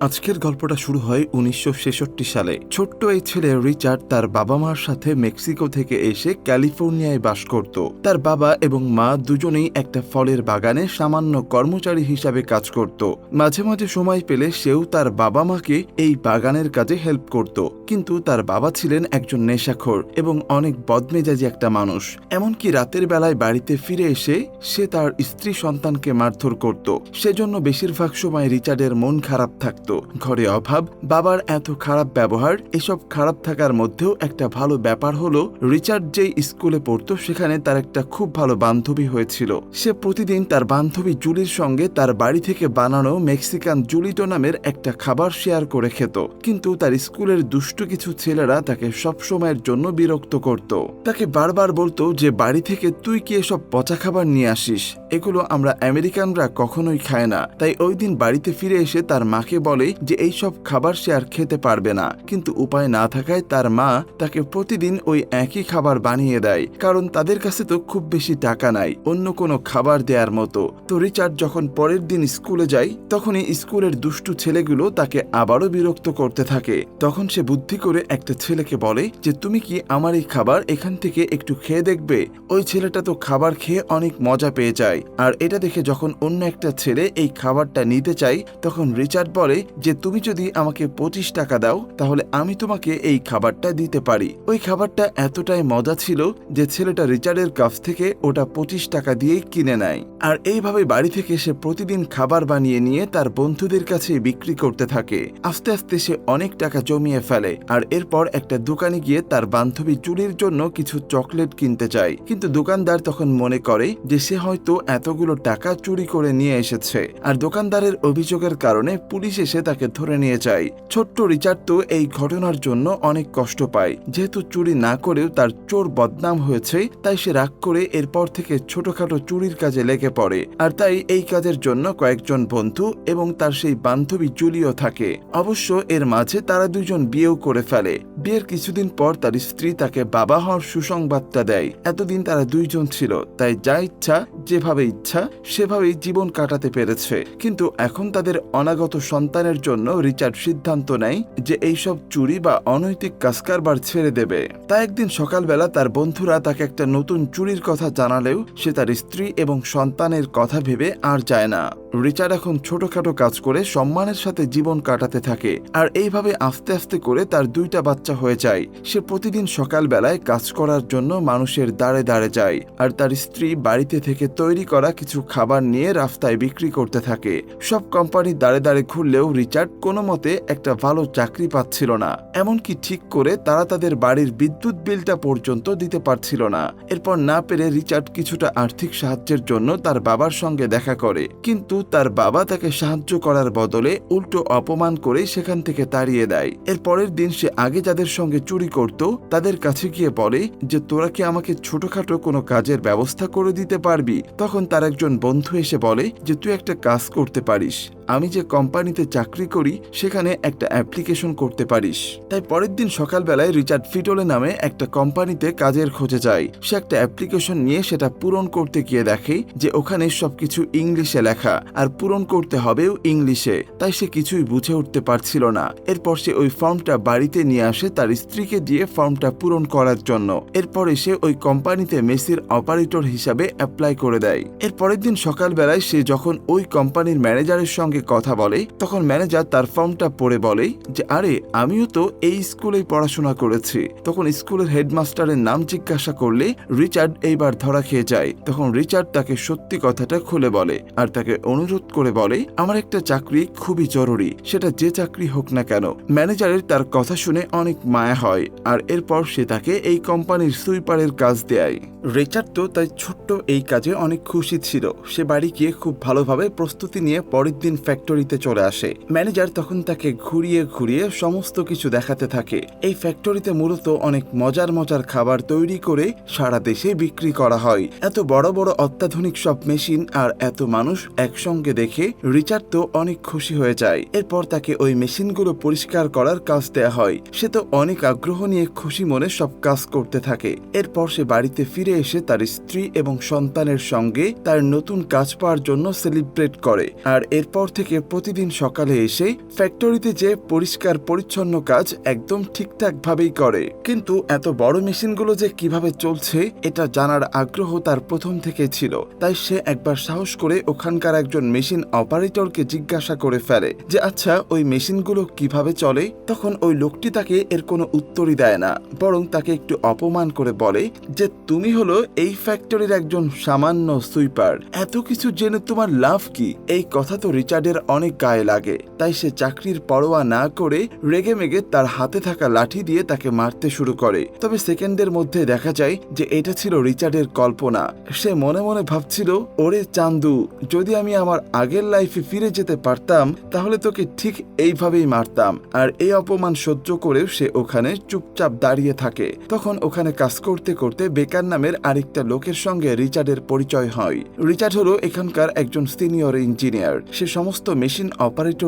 আজকের গল্পটা শুরু হয় উনিশশো ছেষট্টি সালে। ছোট্ট এই ছেলে রিচার্ড তার বাবা মার সাথে মেক্সিকো থেকে এসে ক্যালিফোর্নিয়ায় বাস করত। তার বাবা এবং মা দুজনেই একটা ফলের বাগানে সামান্য কর্মচারী হিসাবে কাজ করত। মাঝে মাঝে সময় পেলে সেও তার বাবা মাকে এই বাগানের কাজে হেল্প করত। কিন্তু তার বাবা ছিলেন একজন নেশাখোর এবং অনেক বদমেজাজি একটা মানুষ। এমনকি রাতের বেলায় বাড়িতে ফিরে এসে সে তার স্ত্রী সন্তানকে মারধর করত। সেজন্য বেশিরভাগ সময় রিচার্ডের মন খারাপ থাকত। ঘরে অভাব, বাবার এত খারাপ ব্যবহার, এসব খারাপ থাকার মধ্যেও একটা ভালো ব্যাপার হলো, রিচার্ড যেই স্কুলে পড়তো, সেখানে তার একটা খুব ভালো বান্ধবী হয়েছিল। সে প্রতিদিন তার বান্ধবী জুলির সঙ্গে তার বাড়ি থেকে বানানো মেক্সিকান জুলিটো নামের একটা খাবার শেয়ার করে খেত। কিন্তু তার স্কুলের দুষ্টু কিছু ছেলেরা তাকে সব সময়ের জন্য বিরক্ত করত। তাকে বারবার বলতো যে, বাড়ি থেকে তুই কি এসব পচা খাবার নিয়ে আসিস? এগুলো আমরা আমেরিকানরা কখনোই খায় না। তাই ওই দিন বাড়িতে ফিরে এসে তার মাকে বলে যে এই সব খাবার সে আর খেতে পারবে না। কিন্তু উপায় না থাকায় তার মা তাকে প্রতিদিন ওই একই খাবার বানিয়ে দেয়, কারণ তাদের কাছে তো খুব বেশি টাকা নাই, অন্য কোনো খাবার দেওয়ার মতো। তো রিচার্ড যখন পরের দিন স্কুলে যায়, তখনই স্কুলের দুষ্টু ছেলেগুলো তাকে আবারও বিরক্ত করতে থাকে। তখন সে বুদ্ধি করে একটা ছেলেকে বলে যে, তুমি কি আমার এই খাবার এখান থেকে একটু খেয়ে দেখবে? ওই ছেলেটা তো খাবার খেয়ে অনেক মজা পেয়ে যায়। আর এটা দেখে যখন অন্য একটা ছেলে এই খাবারটা নিতে চাই তখন রিচার্ড বলে যে তুমি যদি আমাকে পঁচিশ টাকা দাও, তাহলে আমি তোমাকে এই খাবারটা দিতে পারি। ওই খাবারটা এতটাই মজা ছিল যে ছেলেটা রিচার্ডের কাছ থেকে ওটা পঁচিশ টাকা দিয়েই কিনে নেয়। আর এইভাবে বাড়ি থেকে সে প্রতিদিন খাবার বানিয়ে নিয়ে তার বন্ধুদের কাছে বিক্রি করতে থাকে। আস্তে আস্তে সে অনেক টাকা জমিয়ে ফেলে আর এরপর একটা দোকানে গিয়ে তার বান্ধবী চুরির জন্য কিছু চকলেট কিনতে চায় কিন্তু দোকানদার তখন মনে করে যে সে হয়তো এতগুলো টাকা চুরি করে নিয়ে এসেছে। আর দোকানদারের অভিযোগের কারণে পুলিশ এসে তাকে ধরে নিয়ে যায়। ছোট্ট রিচার্ড তো এই ঘটনার জন্য অনেক কষ্ট পায়। যেহেতু চুরি না করেও তার চোর বদনাম হয়েছে, তাই সে রাগ করে এরপর থেকে ছোটখাটো চুরির কাজে লেগে পড়ে। আর তাই এই কাজের জন্য কয়েকজন বন্ধু এবং তার সেই বান্ধবী জুলিও থাকে। অবশ্য এর মাঝে তারা দুজন বিয়েও করে ফেলে। বিয়ের কিছুদিন পর তার স্ত্রী তাকে বাবা হওয়ার সুসংবাদটা দেয়। এতদিন তারা দুইজন ছিল, তাই যা ইচ্ছা, যেভাবে ইচ্ছা, সেভাবেই জীবন কাটাতে পেরেছে। কিন্তু এখন তাদের অনাগত সন্তানের জন্য রিচার্ড সিদ্ধান্ত নেয় যে এইসব চুরি বা অনৈতিক কাজকারবার ছেড়ে দেবে। তাই একদিন সকালবেলা তার বন্ধুরা তাকে একটা নতুন চুরির কথা জানালেও সে তার স্ত্রী এবং সন্তানের কথা ভেবে আর যায় না। রিচার্ড এখন ছোটখাটো কাজ করে সম্মানের সাথে জীবন কাটাতে থাকে আর এইভাবে আস্তে আস্তে করে তার দুইটা বাচ্চা হয়ে যায়। সে প্রতিদিন সকালবেলায় কাজ করার জন্য মানুষের দাঁড়ে দাঁড়ে যায় আর তার স্ত্রী বাড়িতে থেকে তৈরি করা কিছু খাবার নিয়ে রাস্তায় বিক্রি করতে থাকে। সব কোম্পানি দাঁড়ে দাঁড়ে ঘুরলেও রিচার্ড কোনো মতে একটা ভালো চাকরি পাচ্ছিল না, এমনকি ঠিক করে তারা তাদের বাড়ির বিদ্যুৎ বিলটা পর্যন্ত দিতে পারছিল না। এরপর না পেরে রিচার্ড কিছুটা আর্থিক সাহায্যের জন্য তার বাবার সঙ্গে দেখা করে, কিন্তু তার বাবা তাকে সাহায্য করার বদলে উল্টো অপমান করে সেখান থেকে তাড়িয়ে দেয়। এর পরের দিন সে আগে যাদের সঙ্গে চুরি করত, তাদের কাছে গিয়ে বলে যে, তোরা কি আমাকে ছোটখাটো কোনো কাজের ব্যবস্থা করে দিতে পারবি? তখন তার একজন বন্ধু এসে বলে যে, তুই একটা কাজ করতে পারিস। আমি যে কোম্পানিতে চাকরি করি, সেখানে একটা অ্যাপ্লিকেশন করতে পারিস। তাই পরের দিন সকালবেলায় রিচার্ড ফিটোলে নামে একটা কোম্পানিতে কাজের খোঁজে যায়। সে একটা অ্যাপ্লিকেশন নিয়ে সেটা পূরণ করতে গিয়ে দেখে যে ওখানে সবকিছু ইংলিশে লেখা, আর পূরণ করতে হবেও ইংলিশে। তাই সে কিছুই বুঝে উঠতে পারছিল না। এরপর সে ওই ফর্মটা বাড়িতে নিয়ে আসে তার স্ত্রীকে দিয়ে ফর্মটা পূরণ করার জন্য। এরপরে সে ওই কোম্পানিতে মেসির অপারেটর হিসাবে অ্যাপ্লাই করে দেয়। এর পরের দিন সকালবেলায় সে যখন ওই কোম্পানির ম্যানেজারের সঙ্গে কথা বলে, তখন ম্যানেজার তার ফর্মটা পড়ে বলে যে, আরে, আমিও তো এই স্কুলেই পড়াশোনা করেছি। তখন স্কুলের হেডমাস্টারের নাম জিজ্ঞাসা করলে রিচার্ড এইবার ধরা খেয়ে যায়। তখন রিচার্ড তাকে সত্যি কথাটা খুলে বলে আর তাকে অনুরোধ করে বলে, আমার একটা চাকরি খুবই জরুরি, সেটা যে চাকরি হোক না কেন। ম্যানেজারের তার কথা শুনে অনেক মায়া হয় আর এরপর সে তাকে এই কোম্পানির সুইপারের কাজ দেয়। রিচার্ড তো তাই ছোট্ট এই কাজে অনেক খুশি ছিল। সে বাড়ি গিয়ে খুব ভালোভাবে প্রস্তুতি নিয়ে পরের দিন ফ্যাক্টরিতে চলে আসে। ম্যানেজার তখন তাকে ঘুরিয়ে ঘুরিয়ে সমস্ত কিছু দেখাতে থাকে। এই ফ্যাক্টরিতে মূলত অনেক মজার মজার খাবার তৈরি করে সারা দেশে বিক্রি করা হয়। এত বড় বড় অত্যাধুনিক সব মেশিন আর এত মানুষ একসঙ্গে দেখে রিচার্ড তো অনেক খুশি হয়ে যায়। এরপর তাকে ওই মেশিনগুলো পরিষ্কার করার কাজ দেয়া হয়। সে তো অনেক আগ্রহ নিয়ে খুশি মনে সব কাজ করতে থাকে। এরপর সে বাড়িতে ফিরে ফিরে এসে তার স্ত্রী এবং সন্তানের সঙ্গে তার নতুন কাজ পাওয়ার জন্য সেলিব্রেট করে। আর এরপর থেকে প্রতিদিন সকালে এসে ফ্যাক্টরিতে যে পরিষ্কার, পরিচ্ছন্ন কাজ একদম ঠিকঠাক ভাবেই করে। কিন্তু এত বড় মেশিনগুলো যে কীভাবে চলছে, এটা জানার আগ্রহ তার প্রথম থেকে ছিল। তাই সে একবার সাহস করে ওখানকার একজন মেশিন অপারেটরকে জিজ্ঞাসা করে ফেলে যে আচ্ছা ওই মেশিনগুলো কীভাবে চলে? তখন ওই লোকটি তাকে এর কোনো উত্তরই দেয় না, বরং তাকে একটু অপমান করে বলে যে, তুমি হলো এই ফ্যাক্টরির একজন সামান্য সুইপার। এত কিছু জেনে তোমার লাভ কি? এই কথা তো রিচার্ডের অনেক গায়ে লাগে। তাই সে চাকরির পরোয়া না করে রেগে মেগে তার হাতে থাকা লাঠি দিয়ে তাকে মারতে শুরু করে। তবে সেকেন্ডের মধ্যে দেখা যায় যে এটা ছিল রিচার্ডের কল্পনা। সে মনে মনে ভাবছিল, ওরে চান্দু, যদি আমি আমার আগের লাইফে ফিরে যেতে পারতাম, তাহলে তোকে ঠিক এইভাবেই মারতাম। আর এই অপমান সহ্য করেও সে ওখানে চুপচাপ দাঁড়িয়ে থাকে। তখন ওখানে কাজ করতে করতে বেকার নামের আরেকটা লোকের সঙ্গে রিচার্ডের পরিচয় হয়। রিচার্ড হলো এখানকার একজন সিনিয়র ইঞ্জিনিয়ার। সে সমস্ত মেশিন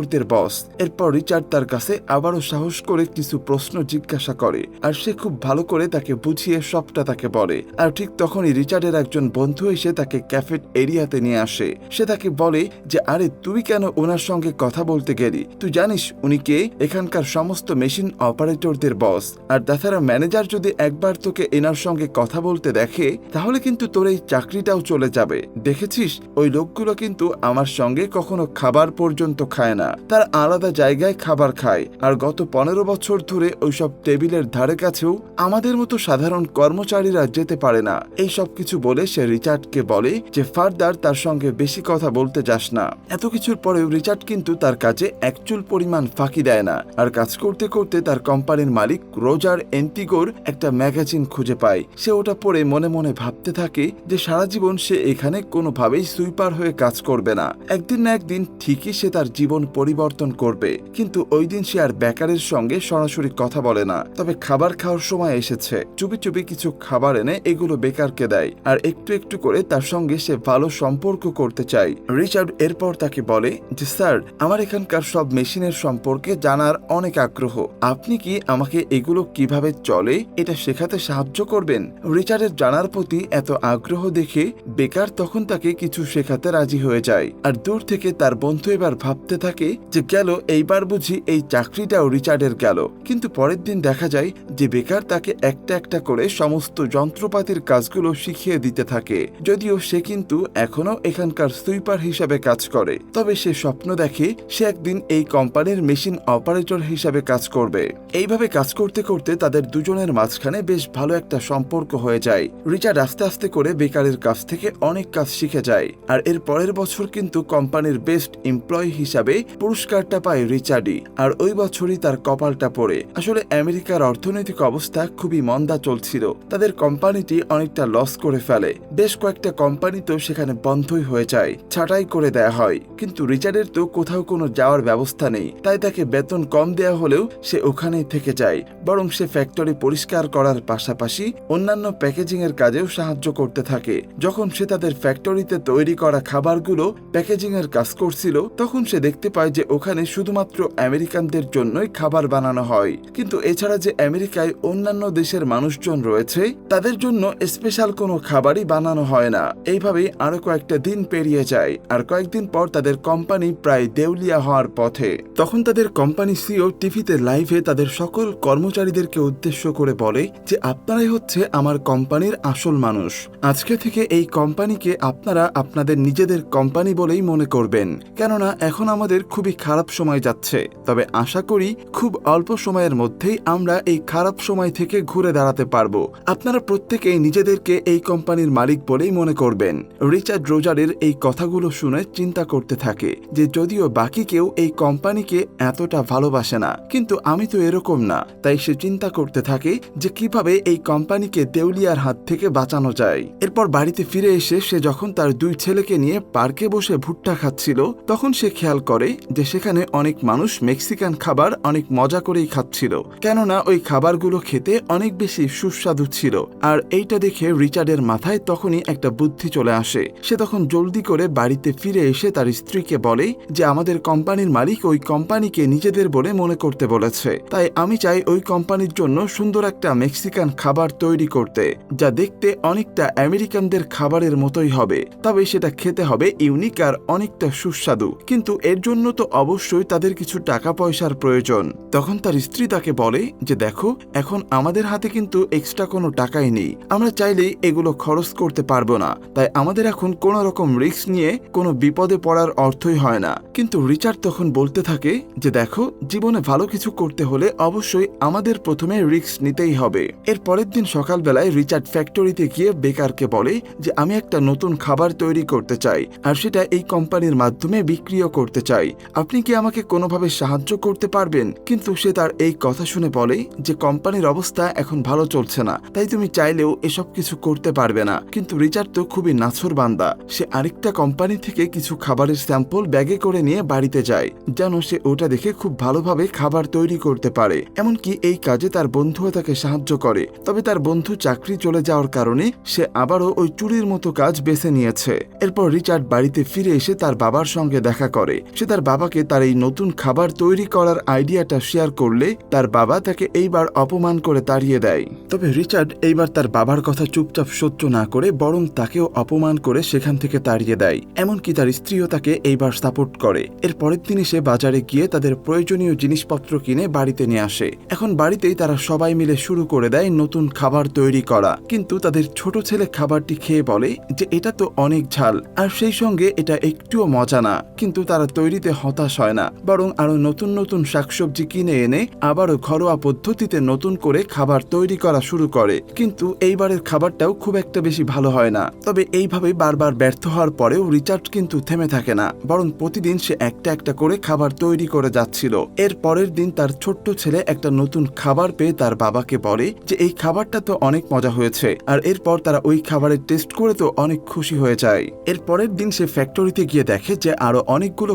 অপারেটরদের বস এরপর রিচার্ড তার কাছে আবারও সাহস করে কিছু প্রশ্ন জিজ্ঞাসা করে, আর সে খুব ভালো করে তাকে বুঝিয়ে সবটা তাকে বলে। আর ঠিক তখনই রিচার্ডের একজন বন্ধু এসে তাকে ক্যাফেট এরিয়াতে নিয়ে আসে। সে তাকে বলে যে, আরে, তুই কেন ওনার সঙ্গে কথা বলতে গেলি? তুই জানিস উনি কে? এখানকার সমস্ত মেশিন অপারেটরদের বস আর তাছাড়া ম্যানেজার যদি একবার তোকে এনার সঙ্গে কথা বলতে দেখে, তাহলে কিন্তু তোর এই চাকরিটাও চলে যাবে। দেখেছিস? ওই লোকগুলো কিন্তু আমার সঙ্গে কখনো খাবার পর্যন্ত খায় না। তার আলাদা জায়গায় খাবার খায়। আর গত পনেরো বছর ধরে ওইসব টেবিলের ধারে কাছেও আমাদের মতো সাধারণ কর্মচারীরা যেতে পারে না। এই সব কিছু বলে সে রিচার্ডকে বলে যে, ফার্দার, তার সঙ্গে বেশি কথা বলতে যাস না। এত কিছুর পরেও রিচার্ড কিন্তু তার কাজে একচুল পরিমাণ ফাঁকি দেয় না। আর কাজ করতে করতে তার কোম্পানির মালিক রোজার এন্টিগোর একটা ম্যাগাজিন খুঁজে পায়। সে ওটা পড়ে মনে মনে ভাবতে থাকে যে, সারা জীবন সে এখানে কোনোভাবেই সুইপার হয়ে কাজ করবে না। একদিন না একদিন ঠিকই সে তার জীবন পরিবর্তন করবে। কিন্তু ওই দিন সে আর বেকারের সঙ্গে সরাসরি কথা বলে না। তবে খাবার খাওয়ার সময় এসেছে। চুপি চুপি কিছু খাবার এনে এগুলো বেকারকে দেয়। আর একটু একটু করে তার সঙ্গে সে ভালো সম্পর্ক করতে চায়। রিচার্ড এরপর তাকে বলে যে, স্যার, আমার এখানকার সব মেশিনের সম্পর্কে জানার অনেক আগ্রহ। আপনি কি আমাকে এগুলো কীভাবে চলে, এটা শেখাতে সাহায্য করবেন? রিচার্ডের জানার প্রতি এত আগ্রহ দেখে বেকার তখন তাকে কিছু শেখাতে রাজি হয়ে যায়। আর দূর থেকে তার বন্ধু এবার ভাবতে থাকে যে গেল, এইবার বুঝি এই চাকরিটাও রিচার্ডের গেল। কিন্তু পরের দিন দেখা যায় যে বেকার তাকে একটা একটা করে সমস্ত যন্ত্রপাতির কাজগুলো শিখিয়ে দিতে থাকে। যদিও সে কিন্তু এখনও এখানকার সুইপার হিসাবে কাজ করে। তবে সে স্বপ্ন দেখে সে একদিন এই কোম্পানির মেশিন অপারেটর হিসাবে কাজ করবে। এইভাবে কাজ করতে করতে তাদের দুজনের মাঝখানে বেশ ভালো একটা সম্পর্ক হয়ে যায়। রিচার্ড আস্তে আস্তে করে বেকারের কাছ থেকে অনেক কাজ শিখে যায়। আর এর পরের বছর কিন্তু কোম্পানির বেস্ট এমপ্লয়ি হিসাবে পুরস্কারটা পায় রিচার্ডই, আর ওই বছরই তার কপালটা পড়ে। আসলে আমেরিকার অর্থনৈতিক অবস্থা খুবই মন্দা চলছিল। তাদের কোম্পানিটি অনেকটা লস করে ফেলে। বেশ কয়েকটা কোম্পানি তো সেখানে বন্ধই হয়ে যায়, ছাঁটাই করে দেয়া হয়। কিন্তু রিচার্ডের তো কোথাও কোনো যাওয়ার ব্যবস্থা নেই, তাই তাকে বেতন কম দেয়া হলেও সে ওখানেই থেকে যায়। বরং সে ফ্যাক্টরি পরিষ্কার করার পাশাপাশি অন্যান্য প্যাকেজিং এর কাজেও সাহায্য করতে থাকে। যখন সে তাদের ফ্যাক্টরিতে তৈরি করা খাবারগুলো প্যাকেজিং এর কাজ করছিল, তখন সে দেখতে পায় যে ওখানে শুধুমাত্র আমেরিকানদের জন্যই খাবার বানানো হয়। কিন্তু এছাড়া যে আমেরিকায় অন্যান্য দেশের মানুষজন রয়েছে, তাদের জন্য স্পেশাল কোনো খাবারই বানানো হয় না। এইভাবেই আরও কয়েকটা দিন পেরিয়ে যায়, আর কয়েকদিন পর তাদের কোম্পানি প্রায় দেউলিয়া হওয়ার পথে। তখন তাদের কোম্পানি সিও টিভিতে লাইভে তাদের সকল কর্মচারীদেরকে উদ্দেশ্য করে বলে যে, আপনারাই হচ্ছে আমার কোম্পানির আসল মানুষ। আজকে থেকে এই কোম্পানিকে আপনারা আপনাদের নিজেদের কোম্পানি বলেই মনে করবেন। কেননা এখন আমাদের খুবই খারাপ সময় যাচ্ছে, তবে আশা করি খুব অল্প সময়ের মধ্যেই আমরা এই খারাপ সময় থেকে ঘুরে দাঁড়াতে পারব। আপনারা প্রত্যেকেই নিজেদেরকে এই কোম্পানির মালিক বলেই মনে করবেন। রিচার্ড রোজারের এই কথাগুলো শুনে চিন্তা করতে থাকে যে যদিও বাকি কেউ এই কোম্পানিকে এতটা ভালোবাসে না, কিন্তু আমি তো এরকম না। তাই সে চিন্তা করতে থাকে যে কীভাবে এই কোম্পানিকে দেউলিয়ার হাত থেকে বাঁচানো যায়। এরপর বাড়িতে ফিরে এসে সে যখন তার দুই ছেলেকে নিয়ে পার্কে বসে ভুট্টা খাচ্ছিল, তখন সে খেয়াল করে যে সেখানে অনেক মানুষ মেক্সিকান খাবার অনেক মজা করেই খাচ্ছিল। কেননা ওই খাবারগুলো খেতে অনেক বেশি সুস্বাদু ছিল। আর এইটা দেখে রিচার্ডের মাথায় তখনই একটা বুদ্ধি চলে আসে। সে তখন জলদি করে বাড়িতে ফিরে এসে তার স্ত্রীকে বলে যে, আমাদের কোম্পানির মালিক ওই কোম্পানিকে নিজেদের বলে মনে করতে বলেছে। তাই আমি চাই ওই কোম্পানির জন্য সুন্দর একটা মেক্সিকান খাবার তৈরি করতে, যা দেখতে অনেকটা আমেরিকানদের খাবারের মতোই হবে। তবে সেটা খেতে হবে ইউনিক আর অনেকটা সুস্বাদু। কিন্তু এর জন্য তো অবশ্যই তাদের কিছু টাকা পয়সার প্রয়োজন। তখন তার স্ত্রী তাকে বলে যে, দেখো, এখন আমাদের হাতে কিন্তু এক্সট্রা কোনো টাকাই নেই। আমরা চাইলেই এগুলো খরচ করতে পারব না। তাই আমাদের এখন কোনো রকম রিস্ক নিয়ে কোনো বিপদে পড়ার অর্থই হয় না। কিন্তু রিচার্ড তখন বলতে থাকে যে, দেখো, জীবনে ভালো কিছু করতে হলে অবশ্যই আমাদের প্রথমে রিস্ক নিতেই হবে। এর পরের দিন সকালবেলায় রিচার্ড ফ্যাক্টরিতে গিয়ে বেকারকে বলে যে, আমি একটা নতুন খাবার তৈরি করতে চাই, আর সেটা এই কোম্পানির মাধ্যমে বিক্রিও করতে চাই। আপনি কি আমাকে কোনোভাবে সাহায্য করতে পারবেন? কিন্তু সে তার এই কথা শুনে বলে যে কোম্পানির অবস্থা এখন ভালো চলছে না, তাই তুমি চাইলেও এসব কিছু করতে পারবে না। কিন্তু রিচার্ড তো খুবই নাছর বান্দা। সে আরেকটা কোম্পানি থেকে কিছু খাবারের স্যাম্পল ব্যাগে করে নিয়ে বাড়িতে যায়, যেন সে ওটা দেখে খুব ভালোভাবে খাবার তৈরি করতে পারে। এমনকি এই কাজে তার বন্ধুও তাকে সাহায্য করে। তবে তার বন্ধু চাকরি চলে যাওয়ার কারণে সে আবারও ওই চুরির মতো কাজ বেছে নিয়েছে। এরপর রিচার্ড বাড়িতে ফিরে এসে তার বাবার সঙ্গে দেখা করে। সে তার বাবাকে তার এই নতুন খাবার তৈরি করার আইডিয়াটা শেয়ার করলে তার বাবা তাকে এইবার অপমান করে তাড়িয়ে দেয়। তবে রিচার্ড এইবার তার বাবার কথা চুপচাপ সহ্য না করে বরং তাকেও অপমান করে সেখান থেকে তাড়িয়ে দেয়। এমনকি তার স্ত্রীও তাকে এইবার সাপোর্ট করে। এর পরের দিনই সে বাজারে গিয়ে তাদের প্রয়োজনীয় জিনিসপত্র কিনে বাড়িতে নিয়ে আসে। এখন বাড়িতেই তারা সবাই মিলে শুরু করে দেয় নতুন খাবার তৈরি করা। কিন্তু তাদের ছোট ছেলে খাবারটি খেয়ে বলে যে, এটা তো অনেক ঝাল। আর সেই সঙ্গে এটা একটুও মজা না। কিন্তু তারা তৈরিতে হতাশ হয় না, বরং আরও নতুন নতুন শাকসবজি কিনে এনে আবারও ঘরোয়া পদ্ধতিতে নতুন করে খাবার তৈরি করা শুরু করে। কিন্তু এইবারের খাবারটাও খুব একটা বেশি ভালো হয় না। তবে এইভাবে বারবার ব্যর্থ হওয়ার পরেও রিচার্ড কিন্তু থেমে থাকে না, বরং প্রতিদিন সে একটা একটা করে খাবার তৈরি করে যাচ্ছিল। এর পরের দিন তার ছোট্ট ছেলে একটা নতুন খাবার পেয়ে তার বাবাকে বলে যে, এই খাবারটা তো অনেক মজা হয়েছে। আর এরপর তারা ওই খাবারের টেস্ট করে তো অনেক খুশি হয়ে যায়। এর পরের দিন সে ফ্যাক্টরিতে গিয়ে দেখে যে আরও অনেকগুলো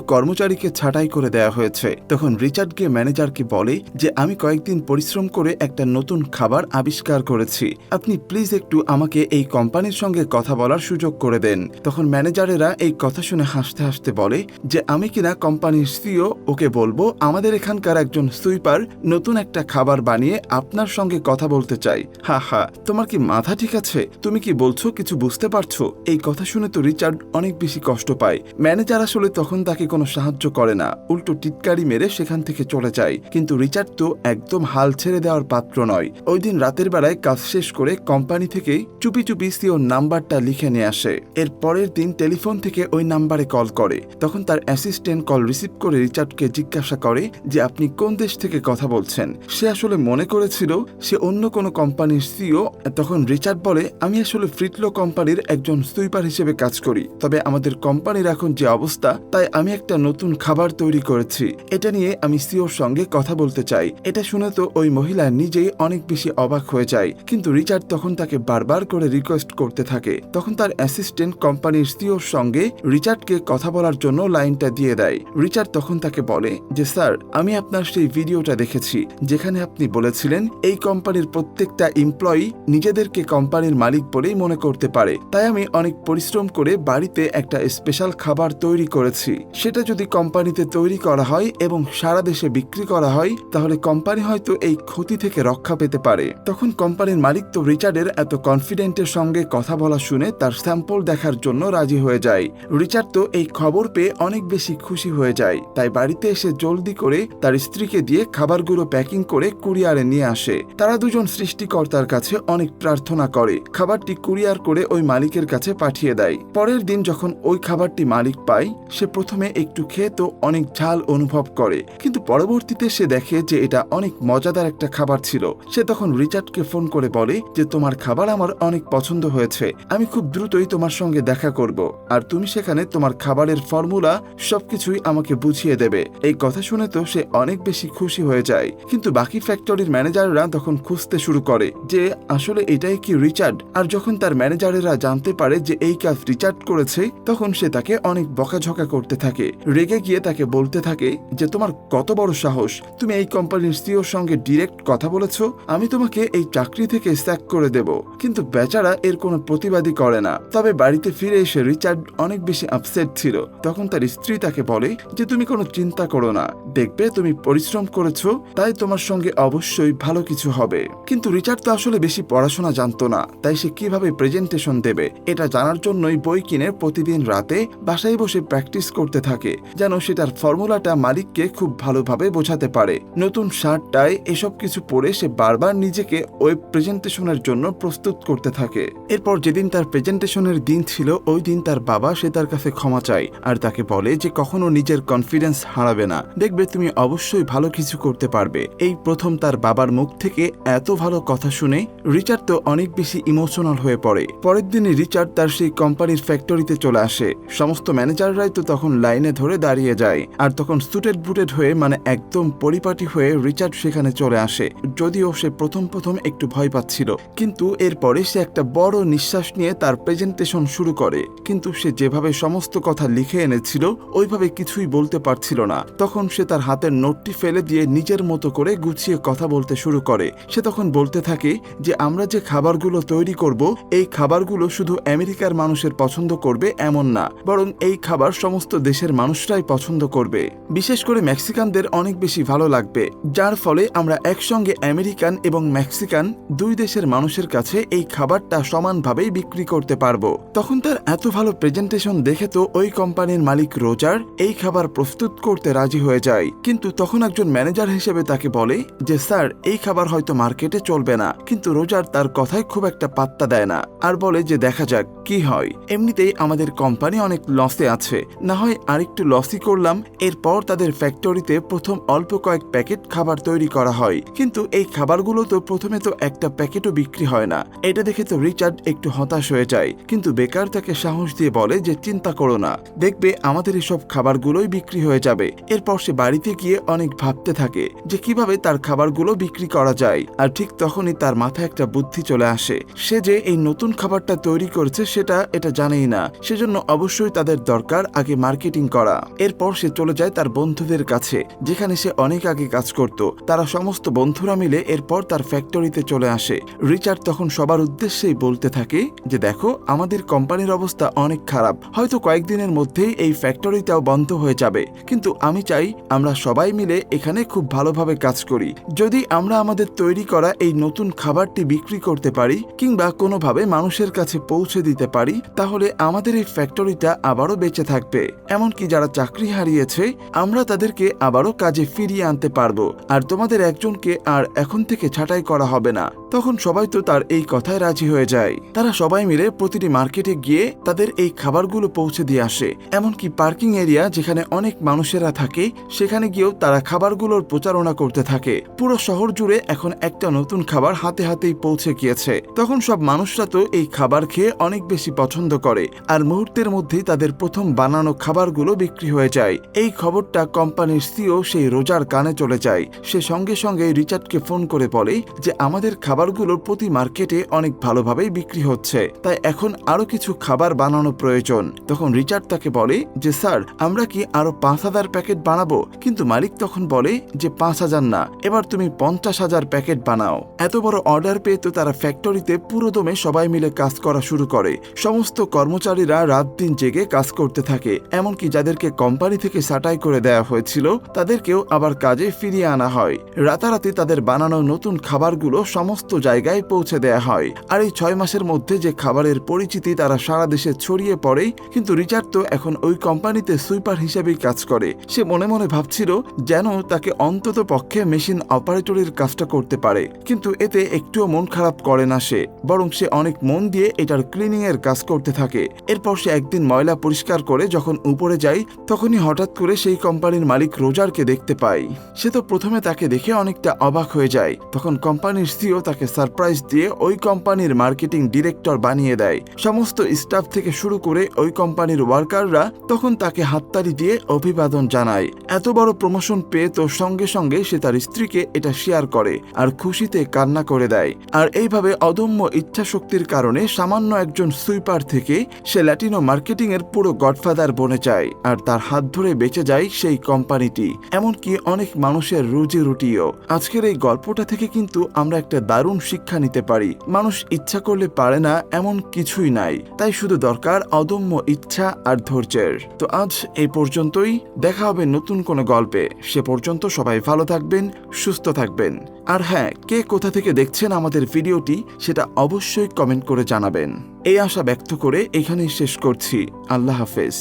কর্মচারীকে ছাঁটাই করে দেওয়া হয়েছে। তখন রিচার্ড গিয়ে ম্যানেজারকে বলে যে, আমি কয়েকদিন পরিশ্রম করে একটা নতুন খাবার আবিষ্কার করেছি। আপনি প্লিজ একটু আমাকে এই কোম্পানির সঙ্গে কথা বলার সুযোগ করে দেন। তখন ম্যানেজারেরা এই কথা শুনে হাসতে হাসতে বলে যে, আমি কিনা কোম্পানির সিও? ওকে বলব, আমাদের এখানকার একজন সুইপার নতুন একটা খাবার বানিয়ে আপনার সঙ্গে কথা বলতে চাই। হা হা, তোমার কি মাথা ঠিক আছে? তুমি কি বলছো, কিছু বুঝতে পারছ? এই কথা শুনে তো রিচার্ড অনেক বেশি কষ্ট পায়। ম্যানেজার আসলে তখন তাকে কোনো সাহায্য করে না। উল্টো টিটকারি মেরে সেখান থেকে চলে যায়। কিন্তু রিচার্ড তো একদম হাল ছেড়ে দেওয়ার পাত্র নয়। ওই দিন রাতের বেলায় কাজ শেষ করে কোম্পানি থেকেই চুপি চুপি সিওর নাম্বারটা লিখে নিয়ে আসে। এর পরের দিন টেলিফোন থেকে ওই নাম্বারে কল করে। তখন তার অ্যাসিস্ট্যান্ট কল রিসিভ করে রিচার্ডকে জিজ্ঞাসা করে যে আপনি কোন দেশ থেকে কথা বলছেন? সে আসলে মনে করেছিল সে অন্য কোনো কোম্পানির সিও। তখন রিচার্ড বলে, আমি আসলে ফ্রিটলো কোম্পানির একজন সুইপার হিসেবে কাজ করি। তবে আমাদের কোম্পানির এখন যে অবস্থা, তাই আমি একটা নতুন খাবার তৈরি করেছি। এটা নিয়ে আমি সিওর সঙ্গে কথা বলতে চাই। এটা শুনে তো ওই মহিলা নিজেই অনেক বেশি অবাক হয়ে যায়। কিন্তু রিচার্ড তখন তাকে বারবার করে রিকোয়েস্ট করতে থাকে। তখন তার অ্যাসিস্ট্যান্ট কোম্পানির সিওর সঙ্গে রিচার্ডকে কথা বলার জন্য লাইনটা দিয়ে দেয়। রিচার্ড তখন তাকে বলে যে, স্যার, আমি আপনার সেই ভিডিওটা দেখেছি, যেখানে আপনি বলেছিলেন এই কোম্পানির প্রত্যেকটা এমপ্লয়ি নিজেদেরকে কোম্পানির মালিক বলেই মনে করতে পারে। তাই আমি অনেক পরিশ্রম করে বাড়িতে একটা স্পেশাল খাবার তৈরি করেছি। সেটা যদি কোম্পানিতে তৈরি করা হয় এবং সারা দেশে বিক্রি করা হয়, তাহলে কোম্পানি হয়তো এই ক্ষতি থেকে রক্ষা পেতে পারে। তখন কোম্পানির মালিক তো রিচার্ডের এত কনফিডেন্টের সঙ্গে কথা বলা শুনে তার স্যাম্পল দেখার জন্য রাজি হয়ে যায়। রিচার্ড তো এই খবর পেয়ে অনেক বেশি খুশি হয়ে যায়। তাই বাড়িতে এসে জলদি করে তার স্ত্রীকে দিয়ে খাবারগুলো প্যাকিং করে কুরিয়ারে নিয়ে আসে। তারা দুজন সৃষ্টিকর্তার কাছে অনেক প্রার্থনা করে। খাবারটি কুরিয়ার করে ওই মালিকের কাছে পাঠিয়ে দেয়। পরের দিন যখন ওই খাবারটি মালিক পায়, সে প্রথমে একটু খেয়ে তো অনেক ঝাল অনুভব করে। কিন্তু পরবর্তীতে সে দেখে যে এটা অনেক মজাদার একটা খাবার ছিল। সে তখন রিচার্ডকে ফোন করে বলে যে, তোমার খাবার আমার অনেক পছন্দ হয়েছে। আমি খুব দ্রুতই তোমার সঙ্গে দেখা করব। আর তুমি সেখানে তোমার খাবারের ফর্মুলা সবকিছুই আমাকে বুঝিয়ে দেবে। এই কথা শুনে তো সে অনেক বেশি খুশি হয়ে যায়। কিন্তু বাকি ফ্যাক্টরির ম্যানেজাররা তখন খুঁজতে শুরু করে যে, আসলে এটাই কি রিচার্ড? আর যখন তার ম্যানেজারেরা জানতে পারে যে, এই কাজ রিচার্ড করেছে, তখন সে তাকে অনেক বকাঝকা করতে থাকে। রেগে গিয়ে তাকে বলতে থাকে যে, তোমার কত বড় সাহস। তুমি এই কোম্পানির সিওর সঙ্গে ডিরেক্ট কথা বলেছ। আমি তোমাকে এই চাকরি থেকে স্যাক করে দেব। কিন্তু বেচারা এর কোনো প্রতিবাদী করে না। তবে বাড়িতে ফিরে এসে রিচার্ড অনেক বেশি আপসেট ছিল। তখন তার স্ত্রী তাকে বলে যে, তুমি কোনো চিন্তা করো না। দেখবে তুমি পরিশ্রম করেছ। তাই তোমার সঙ্গে অবশ্যই ভালো কিছু হবে। কিন্তু রিচার্ড তো আসলে বেশি পড়াশোনা জানতো না। তাই সে কীভাবে প্রেজেন্টেশন দেবে? এটা জানার জন্যই বই কিনে প্রতিদিন রাতে বাসায় বসে প্র্যাকটিস করতে থাকে। যেন সে তার ফর্মুলাটা মালিককে খুব ভালোভাবে বোঝাতে পারে। নতুন শার্ট টাই এসব কিছু পরে সে বারবার নিজেকে ওয়েব প্রেজেন্টেশনের জন্য প্রস্তুত করতে থাকে। এরপর যেদিন তার প্রেজেন্টেশনের দিন ছিল, ওই দিন তার বাবা সে তার কাছে ক্ষমা চায় আর তাকে বলে যে কখনো নিজের কনফিডেন্স হারাবে না। দেখবে তুমি অবশ্যই ভালো কিছু করতে পারবে। এই প্রথম তার বাবার মুখ থেকে এত ভালো কথা শুনে রিচার্ড তো অনেক বেশি ইমোশনাল হয়ে পড়ে। পরের দিনে রিচার্ড তার সেই কোম্পানির ফ্যাক্টরিতে চলে আসে। সমস্ত ম্যানেজাররাই তো তখন লাইনে ধরে দাঁড়িয়ে যায়। আর তখন সুটেড বুটেড হয়ে মানে একদম পরিপাটি হয়ে রিচার্ড সেখানে চলে আসে। যদিও সে প্রথম প্রথম একটু ভয় পাচ্ছিল। কিন্তু এরপরে সে একটা বড় নিঃশ্বাস নিয়ে তার প্রেজেন্টেশন শুরু করে। কিন্তু সে যেভাবে সমস্ত কথা লিখে এনেছিল, ওইভাবে কিছুই বলতে পারছিল না। তখন সে তার হাতের নোটটি ফেলে দিয়ে নিজের মতো করে গুছিয়ে কথা বলতে শুরু করে। সে তখন বলতে থাকে যে, আমরা যে খাবারগুলো তৈরি করব, এই খাবারগুলো শুধু আমেরিকার মানুষের পছন্দ করবে এমন না। বরং এই খাবার সমস্ত দেশের মানুষরাই পছন্দ করবে। বিশেষ করে মেক্সিকানদের অনেক বেশি ভালো লাগবে, যার ফলে আমরা একসঙ্গে আমেরিকান এবং মেক্সিকান দুই দেশের মানুষের কাছে এই খাবারটা সমানভাবেই বিক্রি করতে পারব। তখন তার এত ভালো প্রেজেন্টেশন দেখে তো ওই কোম্পানির মালিক রোজার এই খাবার প্রস্তুত করতে রাজি হয়ে যায়। কিন্তু তখন একজন ম্যানেজার হিসেবে তাকে বলে যে, স্যার, এই খাবার হয়তো মার্কেটে চলবে না। কিন্তু রোজার তার কথায় খুব একটা পাত্তা দেয় না আর বলে যে, দেখা যাক, কি হয়? এমনিতেই আমাদের কোম্পানি অনেক লসে আছে। না হয় আরেকটু লসই করলাম, এরপর তাদের ফ্যাক্টরিতে প্রথম অল্প কয়েক প্যাকেট খাবার তৈরি করা হয়। কিন্তু এই খাবারগুলো তো প্রথমে তো একটা প্যাকেটও বিক্রি হয় না। এটা দেখে তো রিচার্ড একটু হতাশ হয়ে যায়। কিন্তু বেকার তাকে সাহস দিয়ে বলে যে চিন্তা করো না। দেখবে আমাদের এসব খাবারগুলোই বিক্রি হয়ে যাবে। এরপর সে বাড়িতে গিয়ে অনেক ভাবতে থাকে যে কীভাবে তার খাবারগুলো বিক্রি করা যায়। আর ঠিক তখনই তার মাথায় একটা বুদ্ধি চলে আসে। সে যে এই নতুন খাবারটা তৈরি করেছে সেটা এটা জানেই না। সেজন্য অবশ্যই তাদের দরকার আগে মার্কেটিং করা। এরপর সে চলে যায় তার বন্ধুদের কাছে, যেখানে সে অনেক আগে কাজ করত। তারা সমস্ত বন্ধুরা মিলে এরপর তার ফ্যাক্টরিতে চলে আসে। রিচার্ড তখন সবার উদ্দেশ্যেই বলতে থাকে যে, দেখো, আমাদের কোম্পানির অবস্থা অনেক খারাপ। হয়তো কয়েকদিনের মধ্যেই এই ফ্যাক্টরিটাও বন্ধ হয়ে যাবে। কিন্তু আমি চাই আমরা সবাই মিলে এখানে খুব ভালোভাবে কাজ করি। যদি আমরা আমাদের তৈরি করা এই নতুন খাবারটি বিক্রি করতে পারি, কিংবা কোনোভাবে মানুষের কাছে পৌঁছে দিতে পারি, তাহলে আমাদের এই ফ্যাক্টরিটা আবারও বেঁচে থাকবে। এমনকি যারা চাকরি হারিয়েছে, আমরা তাদেরকে আবারও কাজে ফিরিয়ে আনতে পারব। আর তোমাদের একজনকে আর এখন থেকে ছাঁটাই করা হবে না। তখন সবাই তো তার এই কথায় রাজি হয়ে যায়। তারা সবাই মিলে প্রতিটি মার্কেটে গিয়ে তাদের এই খাবারগুলো পৌঁছে দিয়ে আসে। এমনকি পার্কিং এরিয়া যেখানে অনেক মানুষেরা থাকে, সেখানে গিয়েও তারা খাবারগুলোর প্রচারণা করতে থাকে। পুরো শহর জুড়ে এখন একটা নতুন খাবার হাতে হাতেই পৌঁছে গিয়েছে। তখন সব মানুষরা তো এই খাবার খেয়ে অনেক বেশি পছন্দ করে। আর মুহূর্তের মধ্যেই তাদের প্রথম বানানো খাবারগুলো বিক্রি হয়ে যায়। এই খবরটা কোম্পানির সিও সেই রোজার কানে চলে যায়। সে সঙ্গে সঙ্গে রিচার্ডকে ফোন করে বলে যে, আমাদের খাবারগুলোর প্রতি মার্কেটে অনেক ভালোভাবেই বিক্রি হচ্ছে। তাই এখন আরও কিছু খাবার বানানো প্রয়োজন। তখন রিচার্ড তাকে বলে যে, স্যার, আমরা কি আরও পাঁচ হাজার প্যাকেট বানাবো? কিন্তু মালিক তখন বলে যে, পাঁচ হাজার না। এবার তুমি পঞ্চাশ হাজার প্যাকেট বানাও। এত বড় অর্ডার পেয়ে তো তারা ফ্যাক্টরিতে পুরো দমে সবাই মিলে কাজ করা শুরু করে। সমস্ত কর্মচারীরা রাত দিন জেগে কাজ করতে থাকে। এমনকি যাদেরকে কোম্পানি থেকে সাটাই করে দেওয়া হয়েছিল, তাদেরকেও আবার কাজে ফিরিয়ে আনা হয়। রাতারাতি তাদের বানানো নতুন খাবারগুলো সমস্ত জায়গায় পৌঁছে দেয়া হয়। আর এই ছয় মাসের মধ্যে যে খাবারের পরিচিতি তারা সারা দেশে ছড়িয়ে পড়ে কিন্তু রিচার্ড তো এখন ওই কোম্পানিতে সুইপার হিসেবেই কাজ করে। সে মনে মনে ভাবছিল যেন তাকে অন্তত পক্ষে মেশিন অপারেটরের কাজটা করতে পারে। কিন্তু এতে একটুও মন খারাপ করে না সে, বরং সে অনেক মন দিয়ে এটার ক্লিনিং এর কাজ করতে থাকে। এরপর সে একদিন ময়লা পরিষ্কার করে যখন উপরে যায়, তখনই হঠাৎ করে সেই কোম্পানির মালিক রোজারকে দেখতে পায়। সে তো প্রথমে তাকে দেখে অনেকটা অবাক হয়ে যায়। তখন কোম্পানির সিও তাকে তাকে সারপ্রাইজ দিয়ে ওই কোম্পানির মার্কেটিং ডিরেক্টর বানিয়ে দেয়। সমস্ত স্টাফ থেকে শুরু করে ওই কোম্পানির ওয়ার্কাররা তখন তাকে হাততালি দিয়ে অভিবাদন জানায়। এত বড় প্রমোশন পেয়ে তো সঙ্গে সঙ্গে সে তার স্ত্রীকে এটা শেয়ার করে আর খুশিতে কান্না করে দেয়। আর এইভাবে অদম্য ইচ্ছাশক্তির কারণে সামান্য একজন সুইপার থেকে সে ল্যাটিনো মার্কেটিং এর পুরো গডফাদার বনে যায় আর তার হাত ধরে বেঁচে যায় সেই কোম্পানিটি। এমনকি অনেক মানুষের রুজি রুটিও আজকের এই গল্পটা থেকে কিন্তু আমরা একটা দারুণ শিক্ষা নিতে পারি। মানুষ ইচ্ছা করলে পারে না এমন কিছুই নাই। তাই শুধু দরকার অদম্য ইচ্ছা আর ধৈর্যের। তো আজ এই পর্যন্তই। দেখা হবে নতুন কোনো গল্পে। সে পর্যন্ত সবাই ভালো থাকবেন, সুস্থ থাকবেন। আর হ্যাঁ কে কোথা থেকে দেখছেন আমাদের ভিডিওটি সেটা অবশ্যই কমেন্ট করে জানাবেন। এই আশা ব্যক্ত করে এখানেই শেষ করছি। আল্লাহ হাফেজ।